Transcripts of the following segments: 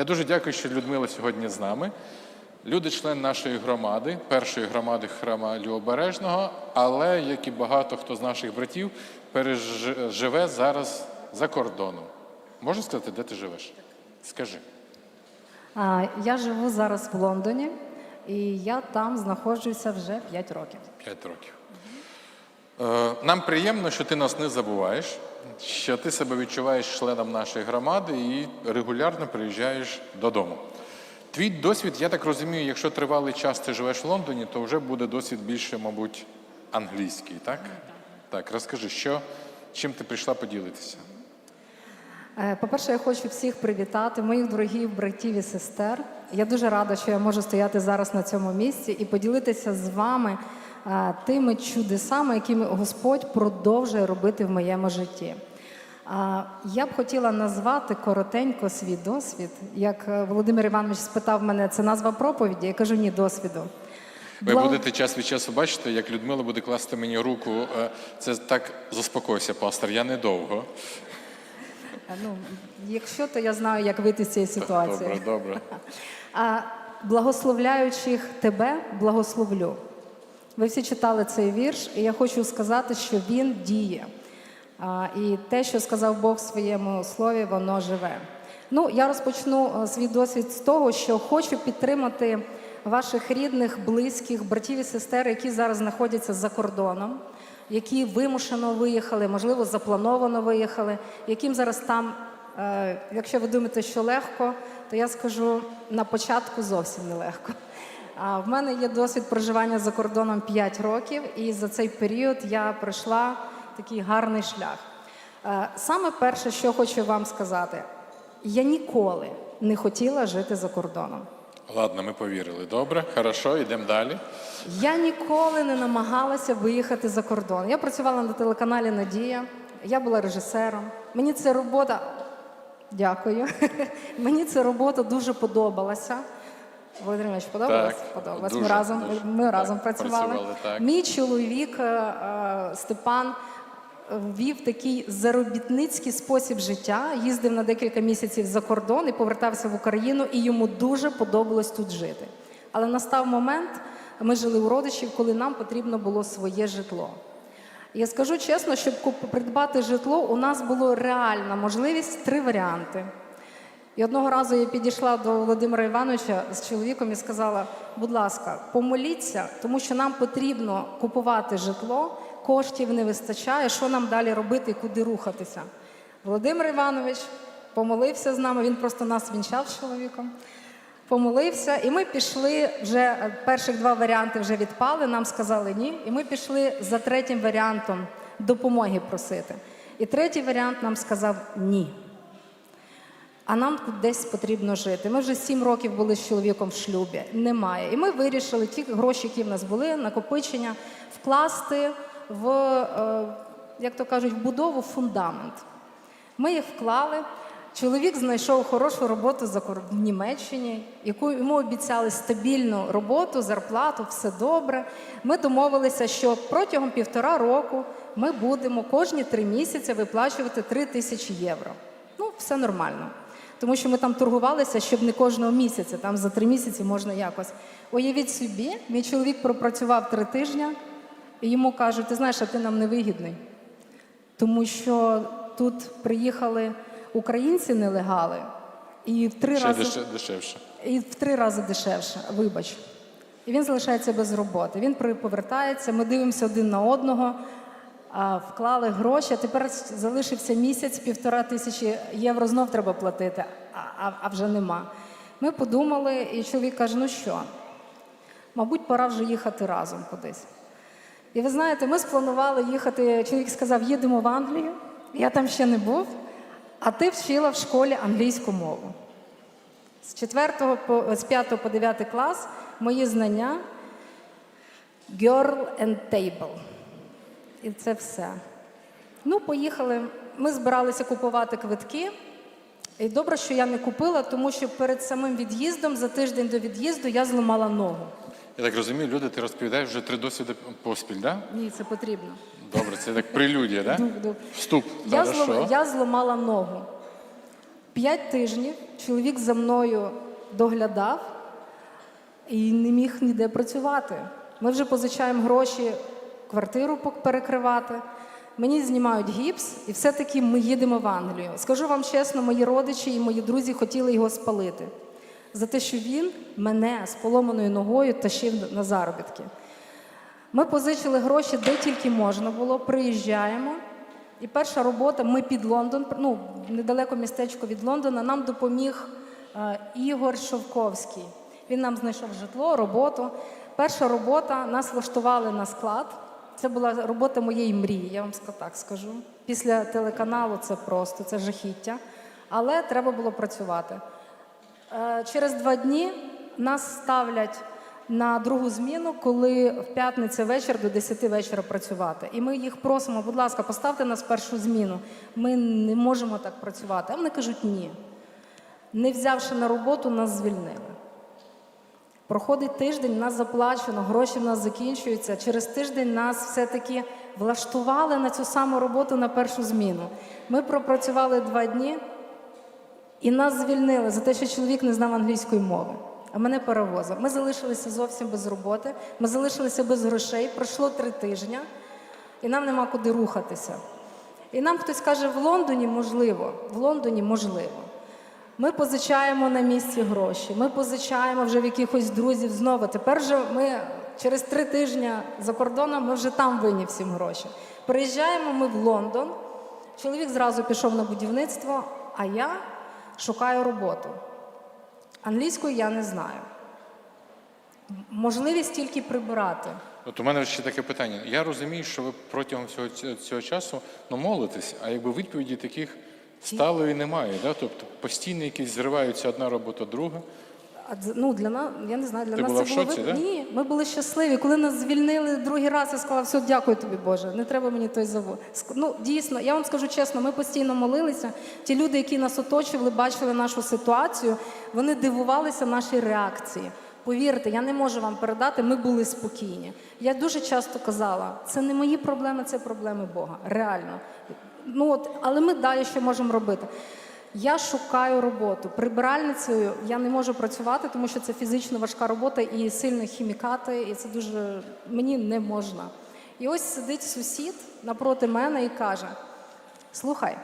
Я дуже дякую, що Людмила сьогодні з нами. Люди член нашої громади, першої громади храма Лівобережного, але як і багато хто з наших братів, переживе зараз за кордоном. Можна сказати, де ти живеш? Скажи. Я живу зараз в Лондоні, і я там знаходжуся вже 5 років. П'ять років. Е, Нам приємно, що ти нас не забуваєш, що ти себе відчуваєш членом нашої громади і регулярно приїжджаєш додому. Твій досвід, я так розумію, якщо тривалий час ти живеш в Лондоні, то вже буде досвід більше, мабуть, англійський, так? Так, розкажи, що, чим ти прийшла поділитися? Е, По-перше, я хочу всіх привітати, моїх дорогих братів і сестер. Я дуже рада, що я можу стояти зараз на цьому місці і поділитися з вами е, тими чудесами, якими Господь продовжує робити в моєму житті. Я б хотіла назвати коротенько свій досвід. Як е, Володимир Іванович спитав мене, це назва проповіді. Я кажу ні, досвіду. Ви Благ- будете час від часу бачити, як Людмила буде класти мені руку. Е, Це так заспокойся, пастор, я недовго. Е, Ну, якщо то я знаю, як вийти з цієї ситуації. Добре, добре. А благословляючих тебе благословлю. Ви всі читали цей вірш, і я хочу сказати, що він діє. І те, що сказав Бог в своєму слові, воно живе. Ну, я розпочну е, свій досвід з того, що хочу підтримати ваших рідних, близьких, братів і сестер, які зараз знаходяться за кордоном, які вимушено виїхали, можливо, заплановано виїхали, яким зараз там Е, Якщо ви думаєте, що легко, то я скажу на початку зовсім нелегко. А в мене є досвід проживання за кордоном 5 років, і за цей період я пройшла такий гарний шлях. Е, Саме перше, що хочу вам сказати, я ніколи не хотіла жити за кордоном. Ладно, ми повірили. Добре, хорошо, йдемо далі. Я ніколи не намагалася виїхати за кордон. Я працювала на телеканалі Надія, я була режисером. Мені ця робота, дякую. Мені ця робота дуже подобалася. Володимир Іванович, подобалось? Так, подобалось. дуже, ми разом, дуже. ми Так, разом працювали. працювали, так. Мій чоловік е, е, Степан вів такий заробітницький спосіб життя, їздив на декілька місяців за кордон і повертався в Україну, і йому дуже подобалось тут жити. Але настав момент, ми жили у родичів, коли нам потрібно було своє житло. Я скажу чесно, щоб придбати житло, у нас було реальна можливість три варіанти. І одного разу я підійшла до Володимира Івановича з чоловіком і сказала: будь ласка, помоліться, тому що нам потрібно купувати житло, коштів не вистачає, що нам далі робити і куди рухатися. Володимир Іванович помолився з нами, він просто нас вінчав з чоловіком. Помолився, і ми пішли вже е, перших два варіанти вже відпали. Нам сказали ні. І ми пішли за третім варіантом допомоги просити. І третій варіант нам сказав ні. А нам тут десь потрібно жити. Ми вже сім років були з чоловіком в шлюбі. Немає. І ми вирішили ті гроші, які в нас були, накопичення, вкласти в, е, як то кажуть, будову фундамент. Ми їх вклали. Чоловік знайшов хорошу роботу в Німеччині, яку йому обіцяли стабільну роботу, зарплату, все добре. Ми домовилися, що протягом півтора року ми будемо кожні три місяці виплачувати три тисячі євро. Ну, все нормально. Тому що ми там торгувалися, щоб не кожного місяця, там за три місяці можна якось. Уявіть собі, мій чоловік пропрацював три тижні, і йому кажуть, ти знаєш, а ти нам не вигідний. Тому що тут приїхали українці нелегали, і в три Ще рази деше- дешевше. і в три рази дешевше. Вибач. І він залишається без роботи. Він повертається, ми дивимося один на одного, вклали гроші. А тепер залишився місяць, півтора тисячі євро знов треба платити, а вже нема. Ми подумали, і чоловік каже: ну що, мабуть, пора вже їхати разом кудись. І ви знаєте, ми спланували їхати. Чоловік сказав, їдемо в Англію. Я там ще не був, а ти вчила в школі англійську мову. З 4 по з 5 по 9 клас мої знання girl and table. І це все. Ну, поїхали. Ми збиралися купувати квитки. І добре, що я не купила, тому що перед самим від'їздом, за тиждень до від'їзду, я зламала ногу. Я так розумію, люди, ти розповідаєш вже три досвіди поспіль? Да? Ні, це потрібно. Добре, це так прелюдія? Да? Дух. Вступ. Я, злом, я зламала ногу. П'ять тижнів чоловік за мною доглядав і не міг ніде працювати. Ми вже позичаємо гроші квартиру перекривати. Мені знімають гіпс, і все-таки ми їдемо в Англію. Скажу вам чесно, мої родичі і мої друзі хотіли його спалити за те, що він мене з поломаною ногою тащив на заробітки. Ми позичили гроші де тільки можна було, приїжджаємо. І перша робота, ми під Лондон, ну, недалеко містечко від Лондона, нам допоміг е, Ігор Шовковський. Він нам знайшов житло, роботу. Перша робота нас влаштували на склад. Це була робота моєї мрії, я вам так скажу. Після телеканалу це просто, це жахіття. Але треба було працювати. Е, Через два дні нас ставлять на другу зміну, коли в п'ятницю вечір до 10 вечора працювати. І ми їх просимо, будь ласка, поставте нас першу зміну. Ми не можемо так працювати. А вони кажуть ні. Не взявши на роботу, нас звільнили. Проходить тиждень, нас заплачено, гроші в нас закінчуються. Через тиждень нас все-таки влаштували на цю саму роботу на першу зміну. Ми пропрацювали два дні, і нас звільнили за те, що чоловік не знав англійської мови. А мене перевозив. Ми залишилися зовсім без роботи, ми залишилися без грошей. Пройшло три тижні, і нам нема куди рухатися. І нам хтось каже, в Лондоні можливо, в Лондоні можливо. Ми позичаємо на місці гроші, ми позичаємо вже в якихось друзів знову. Тепер же ми через три тижні за кордоном ми вже там винні всім гроші. Приїжджаємо ми в Лондон. Чоловік зразу пішов на будівництво, а я шукаю роботу. Англійської я не знаю. Можливість тільки прибирати. От у мене ще таке питання. Я розумію, що ви протягом цього, цього, часу ну, молитесь, а якби відповіді таких сталої немає. Да? Тобто постійно якісь зриваються одна робота, друга. А ну, для нас, я не знаю, для Ти нас була це в було шоці, вибір. да? Ні, ми були щасливі. Коли нас звільнили другий раз, я сказала, все, дякую тобі, Боже, не треба мені той завод. Ск- Ну, дійсно, я вам скажу чесно, ми постійно молилися. Ті люди, які нас оточували, бачили нашу ситуацію, вони дивувалися нашій реакції. Повірте, я не можу вам передати, ми були спокійні. Я дуже часто казала, це не мої проблеми, це проблеми Бога. Реально. Ну от, але ми далі що можемо робити? Я шукаю роботу. Прибиральницею я не можу працювати, тому що це фізично важка робота і сильні хімікати, і це дуже мені не можна. І ось сидить сусід напроти мене і каже: Слухай,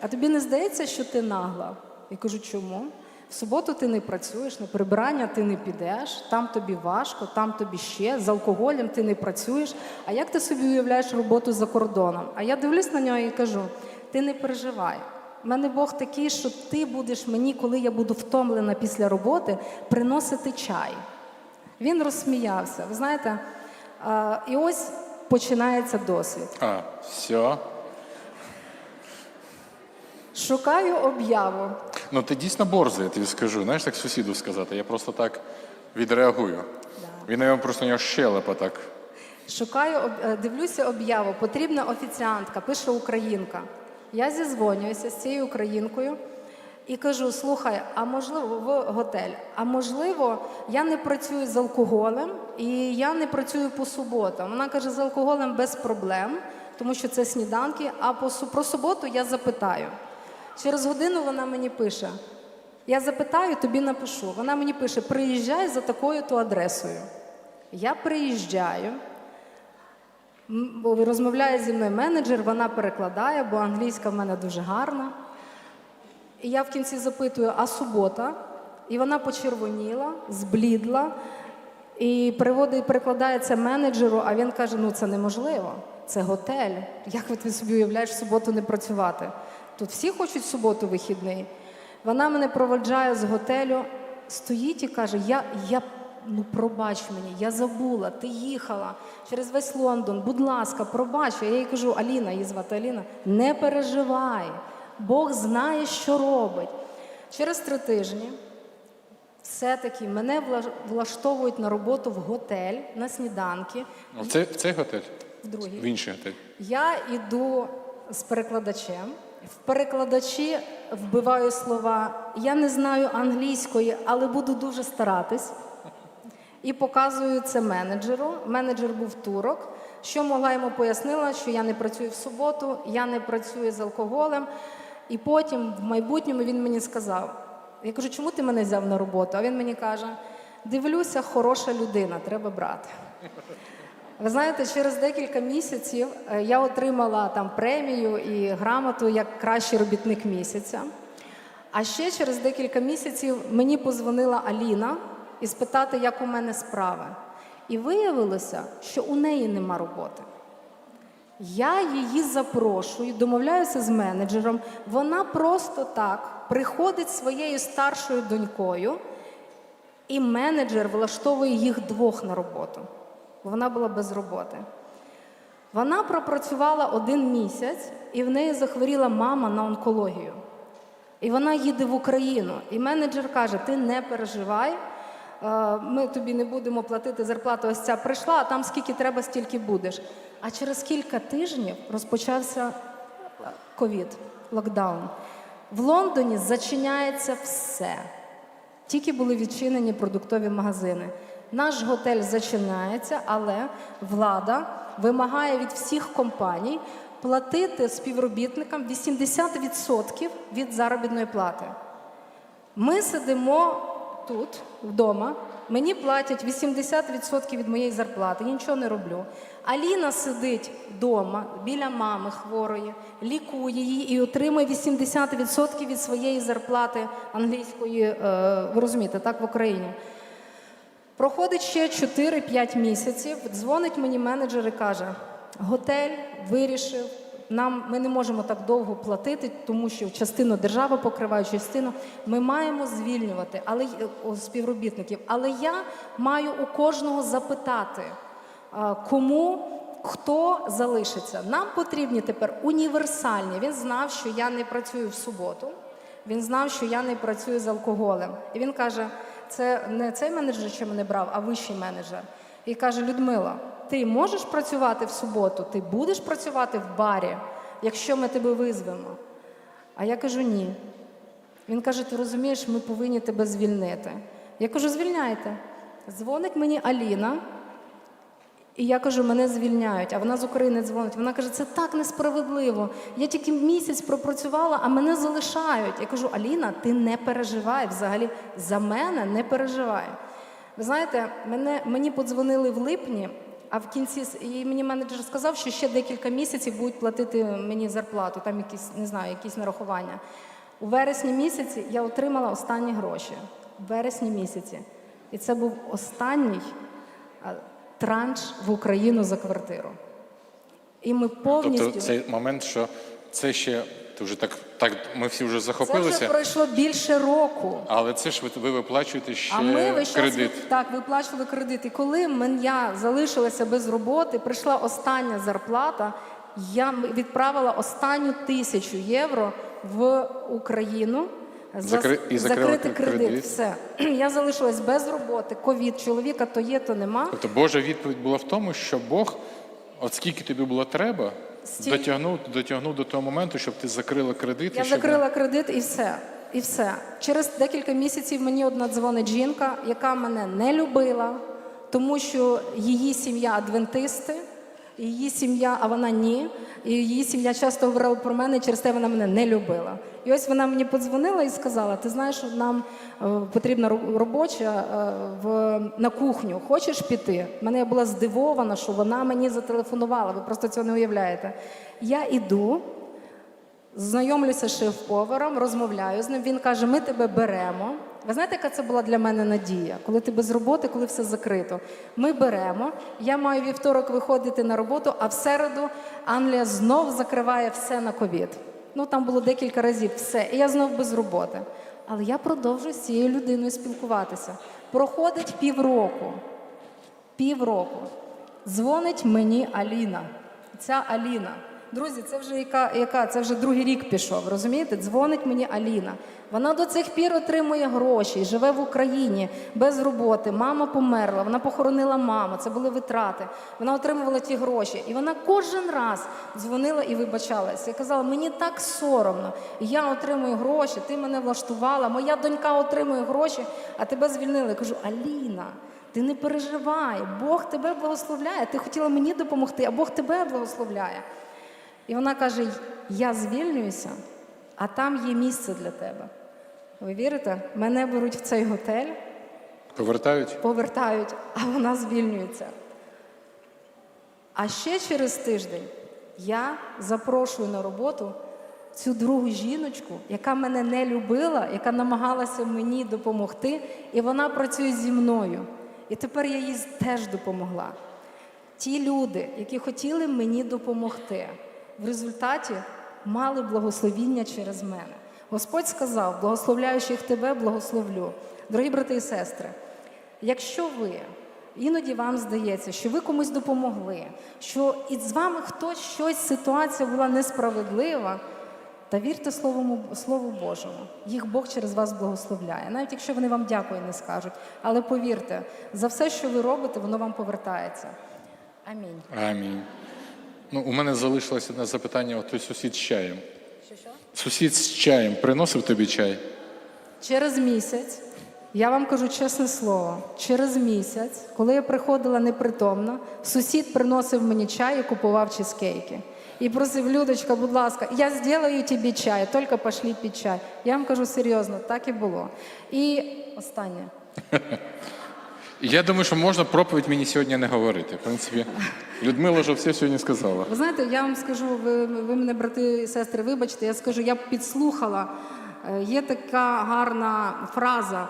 а тобі не здається, що ти нагла? Я кажу, чому? В суботу ти не працюєш, на прибирання ти не підеш, там тобі важко, там тобі ще, з алкоголем ти не працюєш. А як ти собі уявляєш роботу за кордоном? А я дивлюсь на нього і кажу: ти не переживай. У мене Бог такий, що ти будеш мені, коли я буду втомлена після роботи, приносити чай. Він розсміявся. Ви знаєте, а, і ось починається досвід. А, все. Шукаю об'яву. Ну ти дійсно борзий, я тобі скажу. Знаєш, так сусіду сказати. Я просто так відреагую. Він навіть просто у нього щелепа так. Шукаю, об- е, дивлюся об'яву. Потрібна офіціантка, пише українка. Я зізвонююся з цією українкою і кажу: слухай, а можливо, в готель, а можливо, я не працюю з алкоголем і я не працюю по суботам. Вона каже, з алкоголем без проблем, тому що це сніданки. А по про суботу я запитаю. Через годину вона мені пише: я запитаю, тобі напишу. Вона мені пише: приїжджай за такою-то адресою. Я приїжджаю. Розмовляє зі мною менеджер, вона перекладає, бо англійська в мене дуже гарна. І я в кінці запитую, а субота? І вона почервоніла, зблідла, і приводить, перекладає це менеджеру, а він каже: ну це неможливо, це готель. Як ти собі уявляєш в суботу не працювати? Тут всі хочуть в суботу вихідний. Вона мене проводжає з готелю, стоїть і каже: Я, я ну пробач мені, я забула, ти їхала через весь Лондон, будь ласка, пробач. Я їй кажу, Аліна, її звати Аліна, не переживай, Бог знає, що робить. Через три тижні все-таки мене влаштовують на роботу в готель на сніданки. Це, в цей готель? В другий. В інший готель. Я йду з перекладачем. В перекладачі вбиваю слова. Я не знаю англійської, але буду дуже старатись. І показую це менеджеру. Менеджер був турок. Що могла йому пояснила, що я не працюю в суботу, я не працюю з алкоголем. І потім, в майбутньому, він мені сказав: я кажу, чому ти мене взяв на роботу? А він мені каже: дивлюся, хороша людина, треба брати. Ви знаєте, через декілька місяців е, я отримала там премію і грамоту як кращий робітник місяця. А ще через декілька місяців мені позвонила Аліна і спитати, як у мене справи. І виявилося, що у неї нема роботи. Я її запрошую, домовляюся з менеджером. Вона просто так приходить своєю старшою донькою, і менеджер влаштовує їх двох на роботу. бо Вона була без роботи. Вона пропрацювала один місяць, і в неї захворіла мама на онкологію. І вона їде в Україну. І менеджер каже: ти не переживай, ми тобі не будемо платити зарплату. Ось ця прийшла, а там скільки треба, стільки будеш. А через кілька тижнів розпочався е, ковід, локдаун. В Лондоні зачиняється все. Тільки були відчинені продуктові магазини. Наш готель зачинається, але влада вимагає від всіх компаній платити співробітникам 80% від заробітної плати. Ми сидимо тут, вдома. Мені платять 80% від моєї зарплати, я нічого не роблю. Аліна сидить вдома біля мами хворої, лікує її і отримує 80% від своєї зарплати англійської, е, ви розумієте, так в Україні. Проходить ще 4-5 місяців. Дзвонить мені менеджер і каже: готель вирішив. Нам ми не можемо так довго платити, тому що частину держава покриває, частину ми маємо звільнювати, але співробітників. Але я маю у кожного запитати, кому хто залишиться. Нам потрібні тепер універсальні. Він знав, що я не працюю в суботу. Він знав, що я не працюю з алкоголем. І він каже: це не цей менеджер, що мене брав, а вищий менеджер. І каже: Людмила, ти можеш працювати в суботу, ти будеш працювати в барі, якщо ми тебе визвемо. А я кажу ні. Він каже: ти розумієш, ми повинні тебе звільнити. Я кажу, звільняйте. Дзвонить мені Аліна, і я кажу, мене звільняють, а вона з України дзвонить. Вона каже, це так несправедливо. Я тільки місяць пропрацювала, а мене залишають. Я кажу, Аліна, ти не переживай взагалі за мене не переживай. Ви знаєте, мене, мені подзвонили в липні, а в кінці і мені менеджер сказав, що ще декілька місяців будуть платити мені зарплату, там якісь, не знаю, якісь нарахування. У вересні місяці я отримала останні гроші. В вересні місяці. І це був останній транш в Україну за квартиру. І ми повністю. Тобто цей момент, що це ще ти вже так, так ми всі вже Це вже пройшло більше року. але це ж ви, ви виплачуєте ще А ми весь час кредит. ви- так виплачували кредит. І коли мен- я залишилася без роботи, прийшла остання зарплата, я м- відправила останню тисячу євро в Україну. за- Закри- і закрила закрити кредит. кредит. Все. Я залишилась без роботи, ковід, чоловіка то є, то нема. Тобто Божа відповідь була в тому, що Бог, от скільки тобі було треба, Стіль- дотягнув, дотягнув до того моменту, щоб ти закрила кредит. Я і щоб... закрила кредит і все. І все. Через декілька місяців мені одна дзвонить жінка, яка мене не любила, тому що її сім'я адвентисти, її сім'я, а вона ні. І її сім'я часто говорила про мене, через те вона мене не любила. І ось вона мені подзвонила і сказала: ти знаєш, нам е, потрібна робоча е, в, на кухню. Хочеш піти? Мене я була здивована, що вона мені зателефонувала. Ви просто цього не уявляєте. Я іду. Знайомлюся з шеф-поваром, розмовляю з ним. Він каже: Ми тебе беремо. Ви знаєте, яка це була для мене надія? Коли ти без роботи, коли все закрито. Ми беремо. Я маю вівторок виходити на роботу, а в середу Англія знов закриває все на ковід. Ну там було декілька разів все. І я знов без роботи. Але я продовжую з цією людиною спілкуватися. Проходить півроку. Півроку. Дзвонить мені Аліна. Ця Аліна. Друзі, це вже яка, яка? Це вже другий рік пішов. Розумієте? Дзвонить мені Аліна. Вона до цих пір отримує гроші, живе в Україні без роботи. Мама померла, вона похоронила маму. Це були витрати. Вона отримувала ті гроші. І вона кожен раз дзвонила і вибачалася. Я казала, мені так соромно. Я отримую гроші, ти мене влаштувала. Моя донька отримує гроші, а тебе звільнили. Я кажу, Аліна. Ти не переживай, Бог тебе благословляє. Ти хотіла мені допомогти, а Бог тебе благословляє. І вона каже: Я звільнююся, а там є місце для тебе. Ви вірите? Мене беруть в цей готель, Повертають? повертають, а вона звільнюється. А ще через тиждень я запрошую на роботу цю другу жіночку, яка мене не любила, яка намагалася мені допомогти, і вона працює зі мною. І тепер я їй теж допомогла. Ті люди, які хотіли мені допомогти, в результаті мали благословіння через мене. Господь сказав: благословляючих тебе, благословлю. Дорогі брати і сестри, якщо ви іноді вам здається, що ви комусь допомогли, що і з вами хтось щось, ситуація була несправедлива, та вірте Слову, Слову Божому. Їх Бог через вас благословляє. Навіть якщо вони вам дякую не скажуть. Але повірте, за все, що ви робите, воно вам повертається. Амінь. Амінь. Ну, у мене залишилось одне запитання: от той сусід з чаєм. Що що? Сусід з чаєм приносив тобі чай? Через місяць, я вам кажу чесне слово, через місяць, коли я приходила непритомна, сусід приносив мені чай і купував чизкейки. І просив, Людочка, будь ласка, я зроблю тобі чай, тільки пошли під чай. Я вам кажу серйозно, так і було. І останнє. Я думаю, що можна проповідь мені сьогодні не говорити. В принципі, Людмила вже все сьогодні сказала. Ви знаєте, я вам скажу, ви, ви мене, брати і сестри, вибачте, я скажу, я підслухала. Е, Є така гарна фраза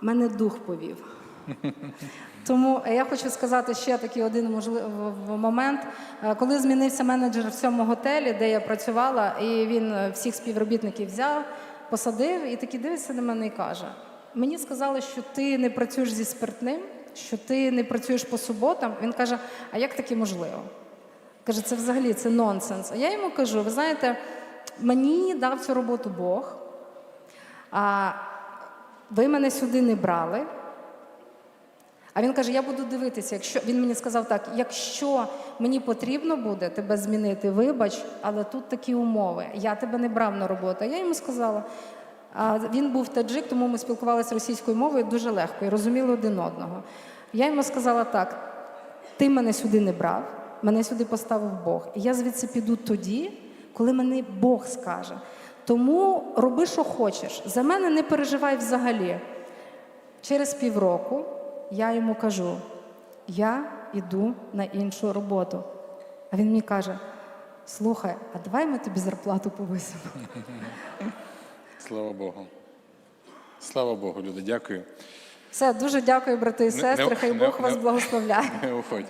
мене дух повів. Тому я хочу сказати ще такий один можливий момент. Е, Коли змінився менеджер в цьому готелі, де я працювала, і він е, всіх співробітників взяв, посадив і такий дивиться на мене і каже: мені сказали, що ти не працюєш зі спиртним, що ти не працюєш по суботам. Він каже: А як таке можливо? Каже, це взагалі це нонсенс. А я йому кажу: ви знаєте, мені дав цю роботу Бог, а ви мене сюди не брали. А він каже: я буду дивитися, якщо він мені сказав так, якщо мені потрібно буде тебе змінити, вибач, але тут такі умови. Я тебе не брав на роботу. А я йому сказала. Він був таджик, тому ми спілкувалися російською мовою дуже легко і розуміли один одного. Я йому сказала так: ти мене сюди не брав, мене сюди поставив Бог. І я звідси піду тоді, коли мене Бог скаже. Тому роби, що хочеш. За мене не переживай взагалі. Через півроку я йому кажу: я йду на іншу роботу. А він мені каже: слухай, а давай ми тобі зарплату повисимо. Слава Богу. Слава Богу, люди, дякую. Все, дуже дякую, брати і Не- не- сестри. Хай не- Бог вас не- благословляє. Не уходь.